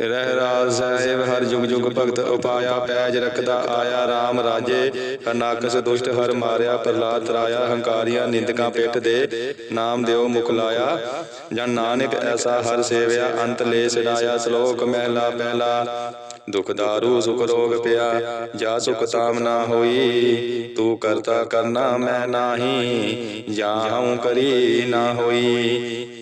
ਰਹਿ ਰਾਜ ਸਾਹਿਬ, ਹਰ ਜੁਗ ਜੁਗ ਭਗਤ ਉਪਾਇਆ, ਪੈਜ ਰਖਦਾ ਆਇਆ RAM ਰਾਜੇ। ਅਨਾਕਸ ਦੁਸ਼ਟ ਹਰ ਮਾਰਿਆ ਪ੍ਰਲਾਦ ਤਰਾਇਆ ਹੰਕਾਰੀਆਂ ਨਿੰਦਕਾਂ ਪਿੱਠ ਦੇ ਨਾਮ ਦਿਓ ਮੁਖ ਲਾਇਆ। ਜਨ ਨਾਨਕ ਐਸਾ ਹਰ ਸੇਵਿਆ, ਅੰਤ ਲੈ ਛਡਾਇਆ, ਸ਼ਲੋਕ ਮਹਿਲਾ ਪਹਿਲਾ। ਦੁਖ ਦਾਰੂ, ਸੁਖ ਰੋਗ ਪਿਆ, ਜਾ ਸੁਖ ਤਾਮ ਨਾ ਹੋਈ। ਤੂੰ ਕਰਤਾ ਕਰਨਾ ਮੈਂ ਨਾਹੀ ਜਾਹਉ ਕਰੀ ਨਾ ਹੋਈ।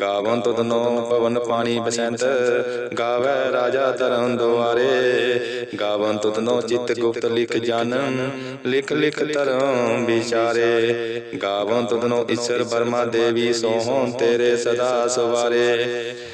ਗਾਵਨ ਤੁਧਨੋ ਪਵਨ ਪਾਣੀ ਬਸੰਤ, ਗਾਵੇ ਰਾਜਾ ਧਰਮ ਦੁਆਰੇ। ਗਾਵਨ ਤੁਧਨੋ ਚਿਤ ਗੁਪਤ ਲਿਖ ਜਾਨਨ ਲਿਖ ਲਿਖ ਧਰਮ ਵਿਚਾਰੇ। ਗਾਵਨ ਤੁਧਨੋ ਈਸ਼ਰ ਬਰਮਾ ਦੇਵੀ ਸੋਹਣ ਤੇਰੇ ਸਦਾ ਸਵਾਰੇ।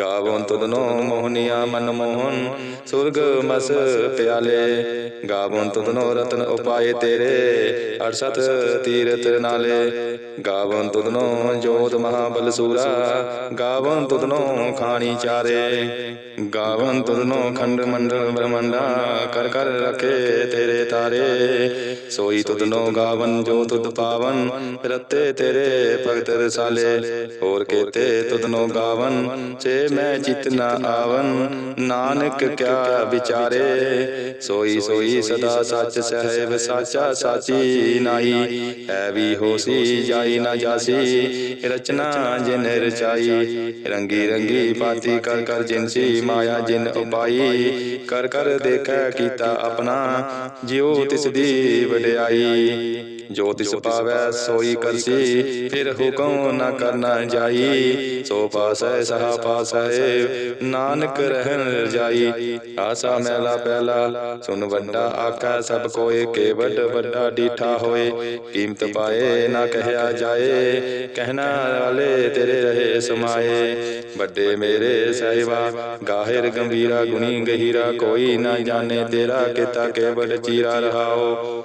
ਗਾਵਨ ਤੁਧਨੋ ਮੋਹਨੀਆ ਮਨ ਮੋਹਨ, ਸੁਰਗ ਮਸ ਪਿਆਲੇ। ਗਾਵਨ ਤੁਧਨੋ ਰਤਨ ਉਪਾਏ ਤੇਰੇ ਅਰਸਤ ਤੀਰਤ ਨਾਲੇ। ਗਾਵਨ ਤੁਧਨੋ ਜੋਤ ਮਹਾਬਲ ਸੂਰਾ ਗਾਵਨ ਤੁਧਨੋ ਖਾਣੀ ਚਾਰੇ। ਗਾਵਨ ਤੁਧਨੋ ਖੰਡ ਮੰਡਲ ਬ੍ਰਹਮੰਡਾ, ਕਰ ਕਰ ਰਖੇ ਤੇਰੇ ਤਾਰੇ। ਸੋਈ ਤੁਧਨੋ ਗਾਵਨ, ਜੋ ਤੁਧ ਪਾਵਨ, ਰਤੇ ਤੇਰੇ ਭਗਤ ਰਸਾਲੇ। ਹੋਰ ਕੇਤੇ ਤੁਧਨੋ ਗਾਵਨ ਚੇ ਮੈਂ ਚਿਤ ਨਾ ਆਵਨ, ਨਾਨਕ ਕਿਆ ਵਿਚਾਰੇ। ਸੋਈ ਸੋਈ ਸਦਾ ਸੱਚ ਸਹਿਬ ਸਾਚਾ ਸਾਚੀ ਨਾਈ ਐ ਵੀ ਹੋਸੀ, ਜਾਈ ਨਾ ਜਾਸੀ, ਰਚਨਾ ਜਿਨ ਰਚਾਈ। ਰੰਗੀ ਰੰਗੀ ਬਾਤੀ ਕਰ ਕਰ ਜਿਨਸੀ ਮਾਇਆ ਜਿਨ ਉਪਾਈ ਕਰ ਕਰ ਦੇਖੈ ਕੀਤਾ ਆਪਣਾ ਜਿਉ ਤਿਸ ਦੀ ਵਡਿਆਈ। ਜੋ ਤਿਸ ਪਾਵੈ ਸੋਈ ਕਰਸੀ ਫਿਰ ਹੁਕਮ ਨਾ ਕਰਨਾ ਜਾਈ। ਸੋ ਪਾਸੈ ਸਹਾ ਪਾਸੈ ਨਾਨਕ ਰਹਿਣ ਰਜਾਈ ਆਸਾ ਮੈਲਾ ਪਹਿਲਾ ਸੁਨ ਵੱਡਾ ਆਕਾ ਸਭ ਕੋਏ ਕੇ ਵੱਡ ਵੱਡਾ ਡੀਠਾ ਹੋਏ। ਕੀਮਤ ਪਾਏ ਨਾ ਕਹਿਆ ਜਾਏ। ਕਹਿਣਾ ਵਾਲੇ ਤੇਰੇ ਰਹੇ ਸਮਾਏ। ਵੱਡੇ ਮੇਰੇ ਸਹਿਬਾ ਗਾਹਿਰ ਗੰਭੀਰਾ ਗੁਣੀ ਗਹੀਰਾ ਕੋਈ ਨਾ ਜਾਣੇ ਤੇਰਾ ਕੀਤਾ ਕੇਵਲ ਚੀਰਾ ਰਹਾਓ।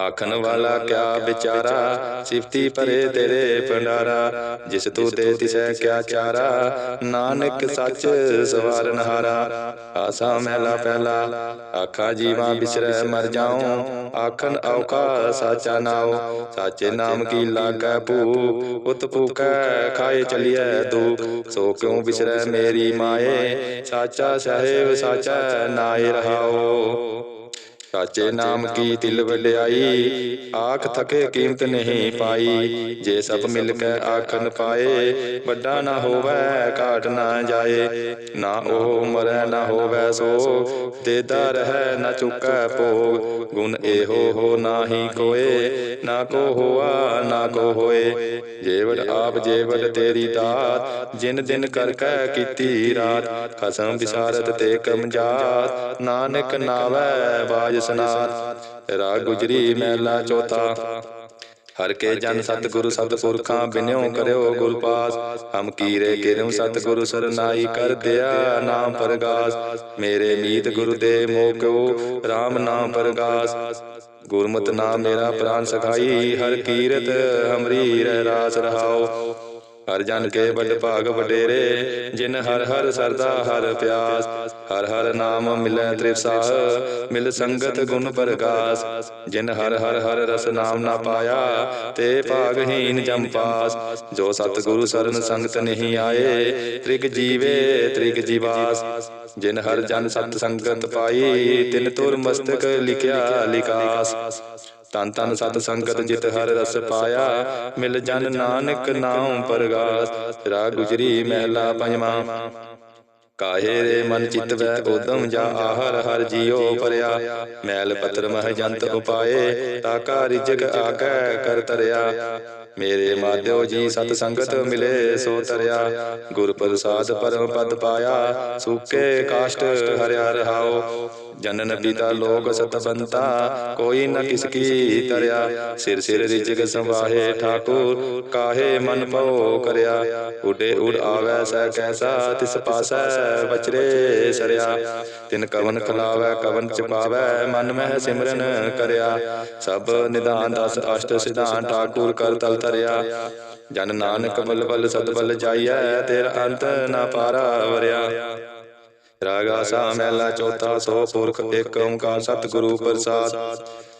ਆਖਣ ਵਾਲਾ ਕਿਆ ਵਿਚਾਰਾ? ਸਿਫਤੀ ਭਰੇ ਤੇਰੇ ਭੰਡਾਰਾ। ਜਿਸ ਤੂੰ ਦੇ ਤਿਸੈ ਕਿਆ ਚਾਰਾ? ਨਾਨਕ ਸੱਚ ਸਵਾਰਨ ਹਾਰਾ ਆਸਾ ਮਹਿਲਾ ਪਹਿਲਾ। ਆਖਾ ਜੀਵਾਂ ਬਿਸਰੈ ਮਰ ਜਾਉ। ਆਖਣ ਔਖਾ ਸਾਚਾ ਨਾਉ। ਸਾਚੇ ਨਾਮ ਕੀ ਲਾਗੈ ਭੂ ਉਤ ਭੂਕੈ ਖਾਏ ਚਲੀਐ ਦੂ ਸੋ ਕਿਉ ਬਿਸਰੈ ਮੇਰੀ ਮਾਏ? ਸਾਚਾ ਸਾਹਿਬ ਸਾਚਾ ਨਾਏ ਰਹਾਓ ਸਾਚੇ ਨਾਮ ਕੀ ਤਿਲ ਵਡਿਆਈ? ਆਖ ਥਕੇ ਕੀਮਤ ਨਹੀਂ ਪਾਈ। ਜੇ ਸਭ ਮਿਲ ਕੇ ਆਖਨ ਪਾਏ ਵੱਡਾ ਨਾ ਹੋਵੇ ਘਾਟ ਨਾ ਜਾਏ। ਨਾ ਉਹ ਮਰੈ ਨਾ ਹੋਵੇ ਸੋ ਦੇਦਾ ਰਹਿ ਨਾ ਚੁੱਕੈ ਭੋਗ। ਗੁਣ ਇਹੋ ਹੋ ਨਾਹੀ ਕੋਏ ਨਾ ਕੋ ਹੋਆ ਨਾ ਕੋ ਹੋਏ। ਜੇਵੜ ਆਪ ਜੇਵੜ ਤੇਰੀ ਦਾਤ। ਜਿਨ ਦਿਨ ਕਰ ਕੈ ਕੀਤੀ ਰਾਤ। ਖਸਮ ਵਿਸਾਰਤ ਤੇ ਕਮਜਾਤ ਨਾਨਕ ਨਾਵੈ ਬਾਜ ਸਨਾਤ ਰਾਗ ਗੁਜਰੀ ਮਹਿਲਾ ਚੌਥਾ। ਹਰ ਕੇ ਜਨ ਸਤਿਗੁਰੂ ਸਤਿਪੁਰਖਾਂ ਬਿਨਿਓ ਕਰਿਓ ਗੁਰ ਪਾਸ। ਹਮ ਕੀਰੇ ਕਿਰਮ ਸਤਿਗੁਰੂ ਸਰਨਾਈ ਕਰ ਦਿਆ ਨਾਮ ਪ੍ਰਗਾਸ। ਮੇਰੇ ਮੀਤ ਗੁਰੂ ਦੇ ਮੋਕੋ RAM ਨਾਮ ਪ੍ਰਗਾਸ। ਗੁਰਮਤਿ ਨਾਮ ਮੇਰਾ ਪ੍ਰਾਨ ਸਖਾਈ, ਹਰ ਕੀਰਤ ਹਮਰੀ ਰਹਿ ਰਾਸ ਰਹਾਓ ਹਰ ਜਨ ਕੇ ਵੱਡ ਭਾਗ ਵਡੇਰੇ, ਜਿਨ ਹਰ ਹਰ ਸਰਦਾ ਹਰ ਪਿਆਸ, ਹਰ ਹਰ ਨਾਮ ਮਿਲੈ ਤ੍ਰਿਪਸਾਹ ਮਿਲ ਸੰਗਤ ਗੁਣ ਪ੍ਰਗਾਸ, ਜਿਨ ਹਰ ਹਰ ਹਰ ਰਸ ਨਾਮ ਨਾ ਪਾਇਆ, ਤੇ ਭਾਗਹੀਨ ਜਮ ਪਾਸ। ਜੋ ਸਤਿਗੁਰੂ ਸਰਨ ਸੰਗਤ ਨਹੀਂ ਆਏ, ਤ੍ਰਿਗ ਜੀਵੇ ਤ੍ਰਿਗ ਜੀਵਾਸ। ਜਿਨ ਹਰ ਜਨ ਸਤ ਸੰਗਤ ਪਾਈ, ਤਿਨ ਤੁਰ ਮਸਤਕ ਲਿਖਿਆ ਲਿਕਾਸ। ਤਨ ਤਨ ਸਤ ਸੰਗਤ ਜਿਤ ਹਰ ਰਸ ਪਾਇਆ। ਮਿਲ ਜਨ ਨਾਨਕ ਨਾਮ ਪਰਗਾਸ ਰਾਗ ਗੁਜਰੀ ਮਹਿਲਾ ਪੰਜਵਾਂ। ਕਾਹੇ ਰੇ ਮਨ ਚਿਤ ਵੈ ਉਦਮ ਜਾ ਆਹਰ ਹਰ ਜੀਉ ਪਰਿਆ। ਮੈਲ ਪਤਰ ਮਹ ਜੰਤ ਉਪਾਏ ਤਾਕਾ ਰਿਜਕ ਆਕੈ ਕਰ ਤਰਿਆ। ਮੇਰੇ ਮਾਧਿਓ ਜੀ ਸਤ ਸੰਗਤ ਮਿਲੇ ਸੋ ਤਰਿਆ। ਗੁਰ ਪ੍ਰਸਾਦ ਪਰਮ ਪਦ ਪਾਇਆ ਸੁਕੇ ਕਾਸ਼ਟ ਹਰਿਆ ਰਹਾਓ। ਜਨਨ ਪਿਤਾ ਲੋਕ ਸਤਬੰਤਾ ਕੋਈ ਨ ਕਿਸ ਕੀ ਤਰਿਆ। ਸਿਰ ਸਿਰ ਰਿਜਕ ਸੰਵਾਹੇ ਠਾਕੁਰ ਕਾਹੇ ਮਨ ਪਉ ਕਰਿਆ। ਉਡੇ ਉਡ ਆਵੈ ਸੈ ਕੈਸਾ ਤਿਸ ਪਾਸੈ ਬਚਰੇ ਸਰਿਆ। ਤਿਨ ਕਵਨ ਖਲਾਵੈ ਕਵਨ ਚਪਾਵੈ ਮਨ ਮਹਿ ਸਿਮਰਨ ਕਰਿਆ। ਸਭ ਨਿਦਾਨ ਦਸ ਅਸ਼ਟ ਸਿਧਾਨ ਠਾਕੁਰ ਕਰ ਤਲ ਤਰਿਆ ਜਨ ਨਾਨਕ ਬਲ ਬਲ ਸਦ ਬਲ ਜਾਈਐ, ਤੇਰਾ ਅੰਤ ਨਾ ਪਾਰਾ ਵਰਿਆ। ਰਾਗਾ ਸਾ ਮਹਿਲਾ ਚੌਥਾ ਸੋ ਪੁਰਖ, ਇੱਕ ਓੰਕਾਰ ਸਤਿਗੁਰੂ ਪ੍ਰਸਾਦ।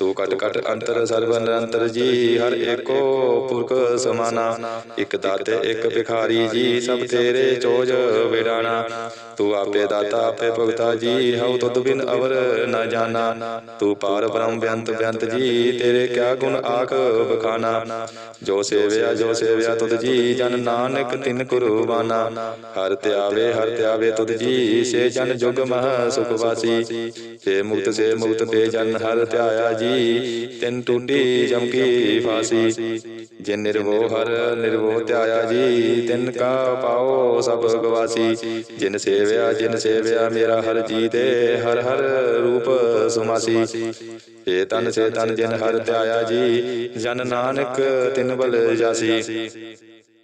ਤੂੰ ਕਟ ਕਟ ਅੰਤਰ ਸਰਬ ਨਿਰੰਤਰ ਜੀ ਹਰ ਏਕੋ ਪੁਰਖ ਸਮਾਨਾ ਇਕ ਦਾਤੇ ਇਕ ਭਿਖਾਰੀ ਜੀ ਸਭ ਤੇਰੇ ਚੋਜ ਵਿਡਾਣਾ ਤੂੰ ਆਪੇ ਦਾਤਾ, ਆਪੇ ਭਗਤਾ ਜੀ, ਹਉ ਤੁਧ ਬਿਨ ਅਵਰ ਨਾ ਜਾਣਾ ਤੂੰ ਪਾਰ ਬ੍ਰਹਮ ਬਿਅੰਤ ਬਿਅੰਤ ਜੀ, ਤੇਰੇ ਕਿਆ ਗੁਣ ਆਖ ਬਖਾਨਾ ਜੋ ਸੇਵਿਆ ਜੋ ਸੇਵਿਆ ਤੁਧ ਜੀ, ਜਨ ਨਾਨਕ ਤਿਨ ਕੁਰਬਾਨਾ। ਹਰ ਧਿਆਵੇ ਹਰ ਧਿਆਵੇ ਤੁਧ ਜੀ, ਸੇ ਜਨ ਜੁਗ ਮਹ ਸੁਖ ਵਾਸੀ ਸੇ ਮੁਕਤ ਸੇ ਮੁਕਤ ਤੇ ਜਨ ਹਰ ਧਿਆਇਆ ਜੀ, ਤਿਨ ਟੂਟੀ ਜਮ ਕੀ ਫਾਸੀ। ਜਿਨ ਨਿਰਵੋ ਹਰ, ਨਿਰਵੋ ਧਿਆਇਆ ਜੀ, ਤਿਨ ਕਾ ਪਾਓ ਸਭ ਗਵਾਸੀ। ਜਿਨ ਸੇਵ ਸੇਵਿਆ, ਜਿਨ ਸੇਵਿਆ ਮੇਰਾ ਹਰ ਜੀ ਤੇ ਹਰ ਹਰ ਰੂਪ ਸੁਮਾਸੀ। ਏ ਤਨ ਸੇ ਤਨ ਜਿਨ ਹਰ ਧਿਆਇਆ ਜੀ, ਜਨ ਨਾਨਕ ਤਿਨ ਬਲ ਜਾਸੀ।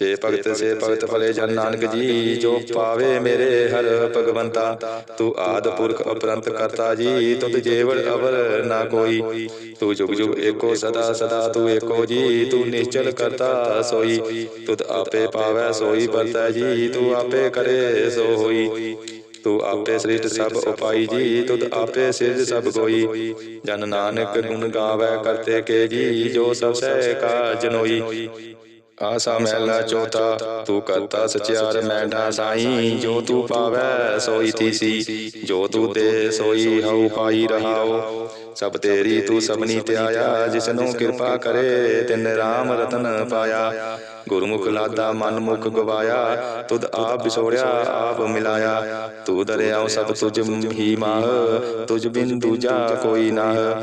ਸੇ ਭਗਤ ਸੇ ਭਗਤ ਭਲੇ ਜਨ ਨਾਨਕ ਜੀ, ਜੋ ਪਾਵੇ ਮੇਰੇ ਹਰ ਭਗਵੰਤਾ, ਤੂੰ ਆਦ ਪੁਰਖ ਅਪਰੰਤ ਕਰਤਾ ਜੀ, ਤੁਧ ਜੇਵੜ ਅਵਰ ਨਾ ਕੋਈ। ਤੂੰ ਜੁਗ ਜੁਗ ਏਕੋ ਸਦਾ ਸਦਾ ਤੂੰ ਏਕੋ ਜੀ, ਤੂੰ ਨਿਸ਼ਚਲ ਕਰਤਾ ਸੋਈ। ਤੁਧ ਆਪੇ ਪਾਵੈ ਸੋਈ ਵਰਤੈ ਜੀ, ਤੂੰ ਆਪੇ ਕਰੇ ਸੋ ਹੋਈ। ਤੂੰ ਆਪੇ ਸ੍ਰਿਸ਼ਟ ਸਭ ਉਪਾਈ ਜੀ, ਤੁਧ ਆਪੇ ਸਿਰਜ ਸਭ ਕੋਈ ਜਨ ਨਾਨਕ ਗੁਣ ਗਾਵੇ ਕਰਤੇ ਕੇ ਜੀ, ਜੋ ਸਭ ਸਹਿ ਕਾ ਜਨੋਈ ਆਸਾ ਮਹਿਲਾ ਚੌਥਾ ਤੂੰ ਕਰਤਾ ਸਚਿਆਰ ਮੈਂਡਾ ਸਾਈ, ਜੋ ਤੂੰ ਪਾਵੈ, ਸੋਈ ਤੀਸੀ, ਜੋ ਤੂੰ ਦੇ, ਸੋਈ ਹਉ ਪਾਈ ਰਹਾਓ। ਸਭ ਤੇਰੀ ਤੂੰ ਸਭਨੀ ਧਿਆਇਆ ਜਿਸਨੂੰ ਕਿਰਪਾ ਕਰੇ, ਤਿਨ ਰਾਮ ਰਤਨ ਪਾਇਆ। ਗੁਰਮੁਖ ਲਾਦਾ ਮਨ ਮੁਖ ਗਵਾਇਆ, ਤੁਧ ਆਪ ਵਿਸੋੜਿਆ ਆਪ ਮਿਲਾਇਆ। ਤੂੰ ਦਰਿਆਉ ਸਭ ਤੁਝ ਹੀ ਮਾਹ, ਤੁਝ ਬਿਨ ਦੂਜਾ ਕੋਈ ਨਾਹ।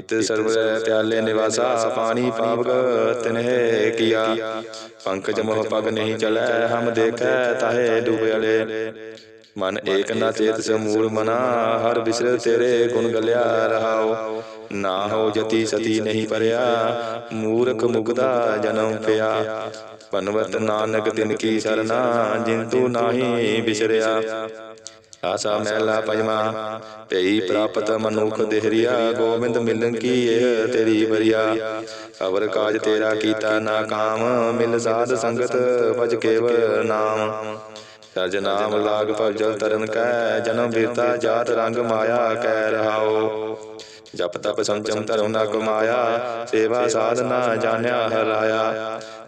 ਤਿਤ ਸਰਬ ਪਿਆਲੇ ਨਿਵਾਸਾ, ਪਾਣੀ ਪਾਵਗ ਤਿਨਹਿ ਕੀਆ। ਪੰਕਜ ਮੋਹ ਪਗ ਨਹੀਂ ਚਲੈ, ਹਮ ਦੇਖੈ ਤਾਹੇ ਡੁਬਲੇ ਮਨ ਏਕ ਨਾ ਚੇਤ ਸਮੂਲ ਮਨਾ, ਹਰ ਬਿਸਰ ਤੇਰੇ ਗੁਣ ਗਲਿਆ ਰਹਾਓ। ਨਾ ਹੋ ਜਤੀ ਸਤੀ ਨਹੀਂ ਪਰਿਆ, ਮੂਰਖ ਮੁਗਦਾ ਜਨਮ ਪਿਆ। ਪਨਵਤ ਨਾਨਕ ਤਿਨ ਕੀ ਸਰਨਾ, ਜਿੰਤੂ ਤੂੰ ਨਾਹੀ ਬਿਸਰਿਆ। ਆਸਾ ਮਹਿਲਾ ਪੰਜਵਾ ਪਈ ਪ੍ਰਾਪਤ ਮਨੁਖ ਦੇਹਰੀਆ ਗੋਬਿੰਦ ਮਿਲਨ ਕੀ ਇਹ ਤੇਰੀ ਬਰੀਆ ਅਵਰ ਕਾਜ ਤੇਰਾ ਕੀਤਾ ਨਾ ਕਾਮ ਮਿਲ ਸਾਧ ਸੰਗਤ ਭਜ ਕੇਵ ਨਾਮ। ਸਰਜ ਨਾਮ ਲਾਗ ਭਜਲ ਤਰਨ ਕੈ ਜਨਮ ਵੀਰਤਾ ਜਾਤ ਰੰਗ ਮਾਇਆ ਕੈ ਰਹਾਓ। ਜਪ ਤਪ ਸੰਚਮ ਧਰਮ ਨਾ ਕਮਾਇਆ ਸੇਵਾ ਸਾਧਨਾ ਜਾਣਿਆ ਹਰਾਇਆ।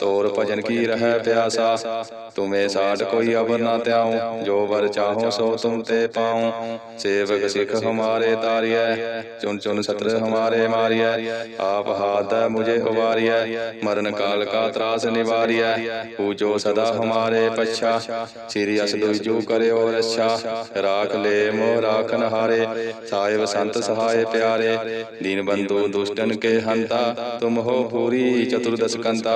ਤੋਰ ਭਜਨ ਕੀ ਰਹਿ ਪਿਆਸਾ? ਤੁਮੇ ਸਾਡ ਕੋਈ ਅਬਰ ਨਾ ਤਿਆਉ ਜੋ ਵਰ ਚਾਹੋ ਸੋ ਤੁਮ ਤੇ ਪਾਉ। ਸੇਵਕ ਸਿਖ ਹਮਾਰੇ ਤਾਰੀਐ ਚੁਨ ਚੁਨ ਸਤਰ ਹਮਾਰੇ ਮਾਰੀਐ। ਆਪ ਹਾਥ ਮੁਝੇ ਉਵਾਰੀਐ ਮਰਨ ਕਾਲ ਕਾ ਤਰਾਸ ਨਿਵਾਰੀਐ। ਪੂਜੋ ਸਦਾ ਹਮਾਰੇ ਪਛਾ ਸ੍ਰੀ ਅਸ ਦੁਜੂ ਕਰਿਓ ਰੱਛਾ। ਰਾਖ ਲੈ ਮੋ ਰਾਖਨ ਹਾਰੇ ਸਾਹਿਬ ਸੰਤ ਸਹਾਏ ਪਿਆਰੇ। ਦੀਨ ਬੰਦੂ ਦੁਸ਼ਟਨ ਕੇ ਹੰਤਾ, ਤੁਮ ਹੋ ਪੂਰੀ ਚਤੁਰਦਸ ਕੰਤਾ।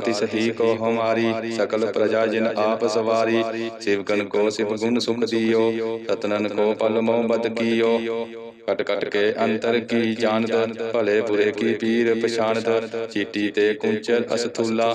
ਤਿਸ ਹੀ ਕੋ ਹਮਾਰੀ, ਸਕਲ ਪ੍ਰਜਾ ਜਿਨ ਆਪ ਸਵਾਰੀ ਸਿਵਕਨ ਕੋ ਸਿਵ ਗੁਣ ਸੁਖ ਦਿਓ ਸਤਨਨ ਕੋ ਪਲ ਮੋ ਬਦ ਕੀਓ। ਕਟ ਕਟ ਕੇ ਅੰਤਰ ਕੀ ਜਾਣਤ, ਭਲੇ ਬੁਰੇ ਕੀ ਪੀਰ ਪਛਾਨਤ ਚੀਟੀ ਤੇ ਕੁੰਚਲ ਅਸਥੂਲਾ।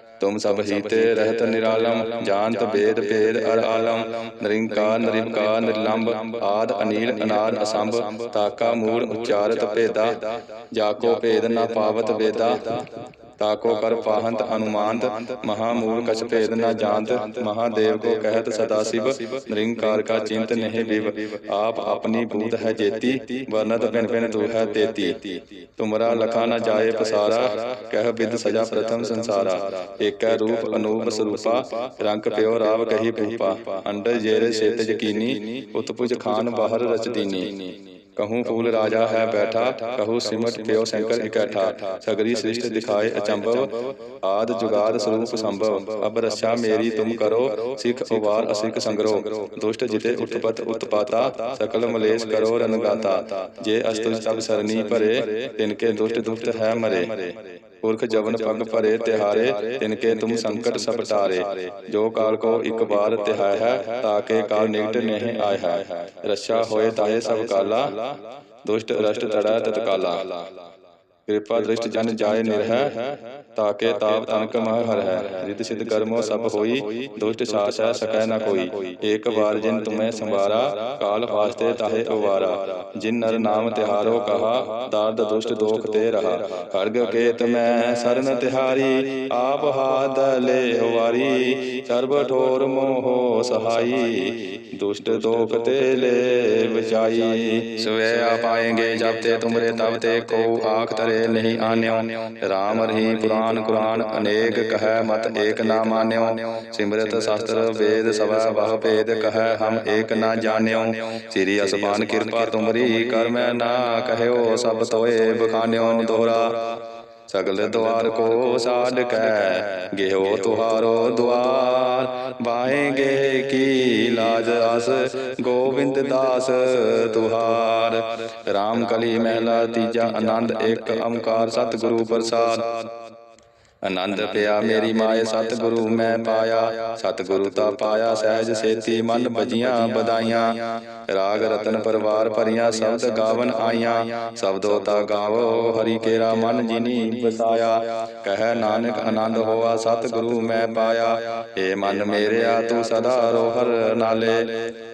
ਤੁਮ ਸਭ ਹੀਤੇ ਰਹਿਤ ਨਿਰਾਲਮ ਜਾਣਤ ਬੇਦ ਭੇਦ ਅਰ ਆਲਮ, ਨਿਰੰਕਾਰ ਨਿਰਵਕਾਰ ਨਿਰਲੰਭ ਆਦ, ਅਨੀਲ, ਅਨਾਦ, ਅਸੰਭ, ਤਾਕਾ, ਮੂਲ, ਉਚਾਰਤ, ਭੇਦਾ, ਜਾਕੋ, ਭੇਦ, ਨਾ ਪਾਵਤ, ਵੇਦਾ। ਤਾਕੋ ਕਰ ਪਾਹੰਤ ਅਨੁਮਾਨਤ ਮਹਾਮੂਲ ਕਛ ਭੇਦ ਨਾ ਜਾਣਤ ਮਹਾਦੇਵ ਕੋ ਕਹਿਤ ਸਦਾ ਸਿਵ ਨਿਰੰਕਾਰ ਕਾ ਚਿੰਤ ਨਹੀਂ ਵਿਵ। ਆਪ ਆਪਣੀ ਬੂਤ ਹੈ ਜੇਤੀ ਵਰਨਤ ਭਿਨ ਭਿਨ ਤੂ ਹੈ ਤੇਤੀ। ਤੁਮਰਾ ਲਖਾ ਨ ਜਾਏ ਪਸਾਰਾ ਕਹਿ ਬਿਦ ਸਜਾ ਪ੍ਰਥਮ ਸੰਸਾਰਾ। ਏਕੈ ਰੂਪ ਅਨੂਪ ਸਰੂਪਾ ਰੰਗ ਪਿਓ ਰਾਵ ਕਹੀ ਭੂਪਾ। ਅੰਡਰ ਜੇਰੇ ਸੇਤ ਯਕੀਨੀ ਉਤਪੁਜ ਖਾਨ ਬਾਹਰ ਰਚ ਦੀਨੀ ਕਹੂੰ ਫੂਲ ਰਾਜਾ ਹੈ ਬੈਠਾ, ਕਹੂ ਸਿਮਟ ਪਿਓ ਸ਼ੰਕਰ ਇਕੱਠਾ। ਸਗਰੀ ਸ੍ਰਿਸ਼ਟ ਦਿਖਾਏ ਅਚੰਭਵ, ਆਦ ਜੁਗਾਦ ਸਰੂਪ ਸੰਭਵ। ਅਬ ਰੱਛਾ ਮੇਰੀ ਤੁਮ ਕਰੋ, ਸਿੱਖ ਉਵਾਰ ਅਸਿਕ ਸੰਗਰੋ। ਦੁਸ਼ਟ ਜਿਤੇ ਉਤਪਤ ਉਤਪਾਤਾ, ਸਕਲ ਮਲੇਸ਼ ਕਰੋ ਰਨਗਾਤਾ ਜੇ ਅਸਤੁਜ ਤਬ ਸਰਨੀ ਭਰੇ ਤਿਨਕੇ ਦੁਸ਼ਟ ਦੁਸ਼ਟ ਹੈ ਮਰੇ। ਪੁਰਖ ਜਵਨ ਪਗ ਭਰੇ ਤਿਹਾਰੇ ਤਿਨਕੇ ਤੁਮ ਸੰਕਟ ਸਭ ਟਾਰੇ। ਜੋ ਕਾਲ ਕੋ ਇੱਕ ਵਾਰ ਤਿਹਾਇ ਹੈ ਤਾਕੇ ਕਾਲ ਨਿਕਟ ਨਹੀਂ ਆਇ ਹੈ। ਰੱਛਾ ਹੋਏ ਤਾਏ ਸਭ ਕਾਲਾ, ਦੁਸ਼ਟ ਰਸ਼ਟ ਤੜਾ ਤਤਕਾਲਾ। ਕਿਰਪਾ ਦ੍ਰਿਸ਼ਟ ਜਨ ਜਾਏ ਨਿਰਹਿ ਤਾਕੇ ਤਾਪ ਤਨਕ ਮਹ ਹਰ ਹੈ ਰਿਤ ਸਿਧ ਕਰਮੋ ਸਭ ਹੋਈ ਦੁਸ਼ਟ ਕੋਈ। ਏਕ ਵਾਰ ਜਿਨ ਤੁਮੈ ਸੰਵਾਰਾ ਕਾਲ ਤਾਹੇ ਉਵਾਰਾ। ਜਿਨ ਤਿਹਾਰੋ ਕਹਾ ਦਰਦ ਦੁਸ਼ਟ ਦੋਖ ਤੇ ਆਪ ਹਾਥ ਲੈ ਵਾਰੀ ਸਰਬ ਠੋਰ ਮੋਹ ਸਹਾਈ। ਦੁਸ਼ਟ ਦੋਖ ਤੇ ਲੈ ਬਚਾਈ। ਸਵੇ ਆ ਪਾਏਂਗੇ ਜਬ ਤੇ ਤੁਮਰੇ ਤਬ ਤੇ ਕੋ ਆਖ ਤਰੇ ਨਹੀਂ ਆਨਿਓ। RAM ਰही ਪੁਰਾਨ ਕੁਰਾਨ ਅਨੇਕ ਕਹੈ ਮਤ ਏਕ ਨਾ ਮਾਨਿਓ। ਸਿਮਰਤ ਸ਼ਾਸਤਰ ਵੇਦ ਸਭਾ ਬਹੁ ਭੇਦ ਕਹੈ ਹਮ ਏਕ ਨਾ ਜਾਣਿਓ। ਸ੍ਰੀ ਅਸਮਾਨ ਕਿਰਪਾ ਤੁਮਰੀ ਕਰ ਮੈਂ ਨਾ ਕਹਿਓ ਸਭ ਤੋਏ ਬਖਾਨਿਓ ਦੋਹਰਾ ਸਗਲ ਦੁਆਰ ਕੋ ਸਾਡ ਕੈ ਗਿਓ ਤੁਹਾਰੋ ਦੁਆਰ। ਬਾਹੇਗੇ ਕੀ ਲਾਜ ਅਸ ਗੋਬਿੰਦ ਦਾਸ ਤੁਹਾਰ। RAM ਕਲੀ ਮਹਿਲਾ, ਤੀਜਾ ਆਨੰਦ, ਇੱਕ ਓੰਕਾਰ, ਸਤਿਗੁਰੂ ਪ੍ਰਸਾਦ। ਆਨੰਦ ਪਿਆ ਮੇਰੀ ਮਾਏ ਸਤਿਗੁਰੂ ਮੈਂ ਪਾਇਆ ਸਤਿਗੁਰੂ ਤਾ ਪਾਇਆ ਸਹਿਜ ਸੇਤੀ ਮਨ ਭਜੀਆਂ ਬਦਾਈਆਂ ਰਾਗ ਰਤਨ ਪਰਵਾਰ ਭਰੀਆਂ ਸ਼ਬਦ ਗਾਵਨ ਆਈਆਂ। ਸਬਦੋ ਤਾ ਗਾਵੋ ਹਰੀ ਕੇਰਾ ਮਨ ਜਿਨੀ ਬਸਾਇਆ ਕਹਿ ਨਾਨਕ ਆਨੰਦ ਹੋਆ ਸਤਿਗੁਰੂ ਮੈਂ ਪਾਇਆ। ਏ ਮਨ ਮੇਰਿਆ ਤੂੰ ਸਦਾ ਰੋਹਰ ਨਾਲੇ।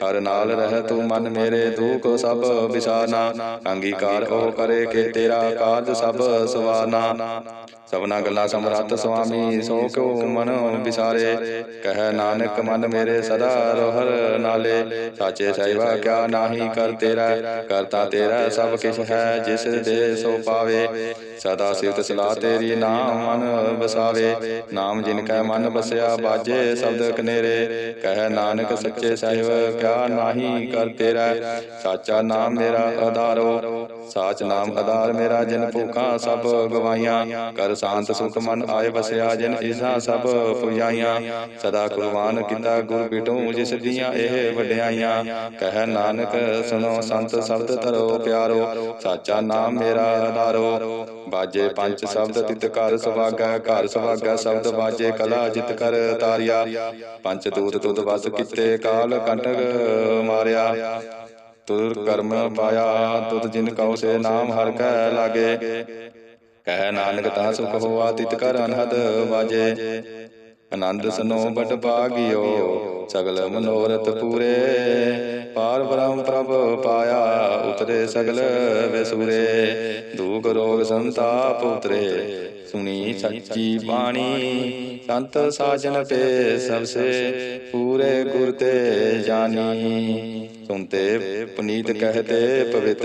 ਹਰ ਨਾਲ ਰਹਿ ਤੂੰ ਮਨ ਮੇਰੇ ਦੁਖ ਸਭ ਵਿਸਾਰਨਾ ਅੰਗੀਕਾਰ ਉਹ ਕਰੇ ਕਿ ਤੇਰਾ ਕਾਰਜ ਸਭ ਸਵਾਰਨਾ ਸਭਨਾ ਗੱਲਾਂ ਸਮਰੱਥ ਸੁਆਮੀ ਸੋ ਕਿਉ ਮਨ ਵਿਸਾਰੇ, ਕਹਿ ਨਾਨਕ ਮਨ ਮੇਰੇ ਸਦਾ ਰੋਹਰ ਨਾਲੇ, ਸਾਚੇ ਸਹਿਬਾ ਕਿਆ ਨਾਹੀ ਕਰ ਤੇਰਾ, ਕਰਤਾ ਤੇਰਾ ਸਭ ਕਿਛ ਹੈ ਜਿਸ ਦੇ ਸੋ ਪਾਵੇ। ਸਦਾ ਸਿਫਤ ਸਲਾਹ ਤੇਰੀ ਨਾਮ ਮਨ ਵਸਾਵੇ, ਨਾਮ ਜਿਨ ਕੈ ਮਨ ਬਸਿਆ ਬਾਜੇ ਸ਼ਬਦ ਕਨੇਰੇ, ਕਹਿ ਨਾਨਕ ਸੱਚੇ ਸਾਹਿਬ ਕਿਆ ਨਾਹੀ ਕਰ ਤੇਰਾ, ਸਾਚਾ ਨਾਮ ਮੇਰਾ ਆਧਾਰੋ, ਸਾਚ ਨਾਮ ਆਧਾਰ ਮੇਰਾ ਜਿਨ ਭੂਖਾਂ ਸਭ ਗਵਾਈਆਂ ਕਰ ਸ਼ਾਂਤ ਸੁਖ ਮਨ ਆਏ ਵਸਿਆ ਜਿਨ ਇਸਾ ਸਭ ਪੁਜਾਈਆਂ, ਸਦਾ ਕੁਰਬਾਨ ਕੀਤਾ ਗੁਰ ਬਿਟੂ ਜਿਸ ਦੀਆਂ ਇਹ ਵਡਿਆਈਆਂ। ਕਹਿ ਨਾਨਕ ਸੁਨੋ ਸੰਤ ਸ਼ਬਦ ਧਰੋ ਪਿਆਰੋ, ਸਾਚਾ ਨਾਮ ਮੇਰਾ ਆਧਾਰੋ। ਬਾਜੇ ਪੰਜ ਸ਼ਬਦ ਤਿਤ ਕਰ ਸੁਭਾਗੈ, ਘਰ ਸੁਭਾਗੈ ਸ਼ਬਦ ਬਾਜੇ ਕਲਾ ਜਿਤ ਕਰ ਤਾਰਿਆ। ਪੰਜ ਦੂਤ ਤੁਧ ਵਸ ਕੀਤੇ, ਕਾਲ ਕੰਟਕ ਮਾਰਿਆ। ਤੁਰ ਕਰਮ ਪਾਇਆ, ਤੁਧ ਜਿਨ ਕਉ ਸੇ ਨਾਮ ਹਰ ਕੈ ਲਾਗੇ। ਕਹਿ ਨਾਨਕ ਤਾਂ ਸੁਖ ਹੋਆ, ਤਿਤ ਕਰ ਅਨਹਦ ਵਾਜੇ। ਆਨੰਦ ਸਨੋ ਬਟ ਭਾਗਿਓ, ਸਗਲ ਮਨੋਰਥ ਪੂਰੇ। ਪਾਰ ਬ੍ਰਹਮ ਪ੍ਰਭ ਪਾਇਆ, ਉਤਰੇ ਸਗਲ ਵਿਸੂਰੇ। ਦੁਖ ਰੋਗ ਸੰਤਾਪ ਉਤਰੇ। ਸੁਣੀ ਸੱਚੀ ਬਾਣੀ, ਸੰਤ ਸਾਜਨ ਪੇ ਸਭ ਸੇ। ਪੂਰੇ ਗੁਰ ਤੇ ਜਾਨੀ ਸੁਨਤੇ ਪੁਨੀਤ ਕਹਤੇ ਪਵਿੱਤ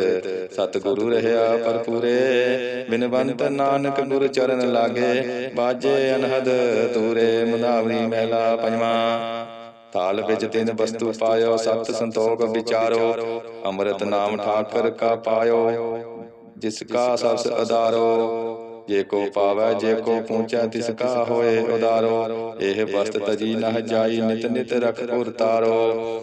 ਸਤਿਗੁਰੂ ਰਹਿਆ ਪਰਪੂਰੇ ਬਿਨਵੰਤ ਨਾਨਕ ਗੁਰ ਚਰਨ ਲਾਗੇ, ਬਾਜੇ ਅਨਹਦ ਤੂਰੇ ਮੁਦਾਵਰੀ ਮਹਿਲਾ ਪੰਜਵਾ। ਥਾਲ ਵਿੱਚ ਤਿੰਨ ਵਸਤੂ ਪਾਇਓ, ਸਤ ਸੰਤੋਖ ਵਿਚਾਰੋ। ਅੰਮ੍ਰਿਤ ਨਾਮ ਠਾਕਰ ਕਾ ਪਾਇਓ, ਜਿਸ ਕਾ ਸਬਸ ਅਦਾਰੋ ਜੇ ਕੋ ਪਾਵੈ, ਜੇ ਕੋ ਪਹੁੰਚੈ ਤਿਸ ਕਾ ਹੋਏ ਉਦਾਰੋ। ਇਹ ਵਸਤ ਤਜੀ ਨਹ ਜਾਈ, ਨਿਤ ਨਿਤ ਰਖ ਪੁਰ ਤਾਰੋ।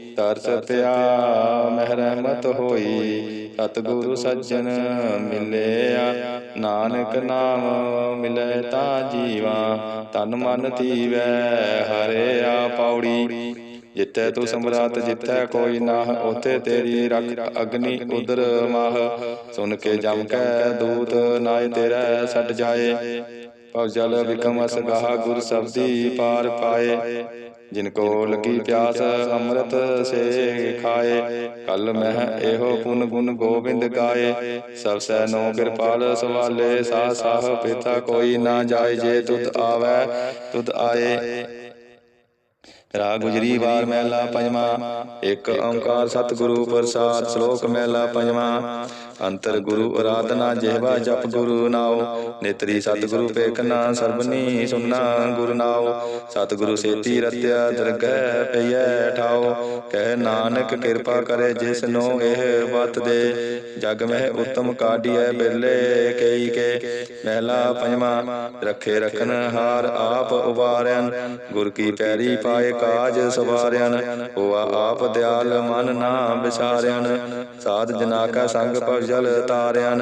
ਤਰਸ ਪਿਆ ਮਹਿ ਰਹਿਮਤ ਹੋਈ, ਸਤਿਗੁਰੂ ਸੱਜਣ ਮਿਲਿਆ। ਨਾਨਕ ਨਾਮ ਮਿਲੇ ਤਾਂ ਜੀਵਾ, ਤਨ ਮਨ ਧੀਵੈ ਹਰਿਆ ਪੌੜੀ। ਜਿੱਥੇ ਤੂੰ ਸਮਰਾਤ, ਜਿੱਥੇ ਕੋਈ ਨਾਹ, ਉਥੇ ਤੇਰੀ ਰੱਖ ਅਗਨੀ ਉਦਰ ਮਾਹ। ਸੁਨ ਕੇ ਜਮ ਕੈ ਦੂਤ, ਨਾਏ ਤੇਰਾ ਛੱਡ ਜਾਏ। ਭਵ ਜਲ ਵਿਕਮ ਅਸ ਗਾਹ ਗੁਰ ਸਬਦੀ ਪਾਰ ਪਾਏ। ਜਿਨ ਕੋ ਲਗੀ ਪਿਆਸ ਅੰਮ੍ਰਿਤ ਸੇ ਖਾਏ। ਕਲ ਮਹਿ ਇਹੋ ਪੁਨ ਗੁਣ ਗੋਬਿੰਦ ਗਾਏ। ਸਭ ਸੈ ਨੋ ਕਿਰਪਾਲ ਸਵਾਲੇ ਸਾਹ ਸਾਹ ਪੀਤਾ ਕੋਈ ਨਾ ਜਾਏ ਜੇ ਤੁਧ ਆਵੈ ਤੁਧ ਆਏ। ਰਾਗ ਗੁਜਰੀ ਵਾਰ ਮਹਿਲਾ ਪੰਜਵਾ ਇੱਕ ਓੰਕਾਰ ਸਤਿਗੁਰੂ ਪ੍ਰਸਾਦ ਸ਼ਲੋਕ ਮਹਿਲਾ ਪੰਜਵਾ। ਅੰਤਰ ਗੁਰੂ ਅਰਾਧਨਾ ਜਿਹਵਾ ਜਪ ਗੁਰੂ ਨਾਉ। ਨੇਤਰੀ ਸਤਿਗੁਰੂ ਪੇਖਨਾ ਸਰਬਨੀ ਸੁਨਣਾ ਗੁਰੂ ਨਾਉ। ਸਤਿਗੁਰੂ ਸੇਤੀ ਰਤਿਆ ਦਰਗਹਿ ਪਈਐ ਠਾਉ। ਕਹਿ ਨਾਨਕ ਕਿਰਪਾ ਕਰੇ ਜਿਸ ਨੂੰ ਇਹ ਬਤ ਦੇ। ਜਗ ਮਹਿ ਉਤਮ ਕਾਢੀਐ ਬਿਰਲੇ ਕਈ ਕੇ। ਮਹਿਲਾ ਪੰਜਵਾ ਰੱਖੇ ਰਖਨ ਹਾਰ ਆਪ ਉਵਾਰਿਆਨ ਗੁਰ ਕੀ ਪੈਰੀ ਪਾਏ ਕਾਜ ਸਵਾਰਿਆਨ ਹੋਆ ਆਪ ਦਿਆਲ ਮਨ ਨਾ ਵਿਸਾਰਿਆਨ। ਸਾਧ ਜਨਾ ਕਾ ਸੰਗ ਭਵ ਜਲ ਤਾਰਿਆਨ।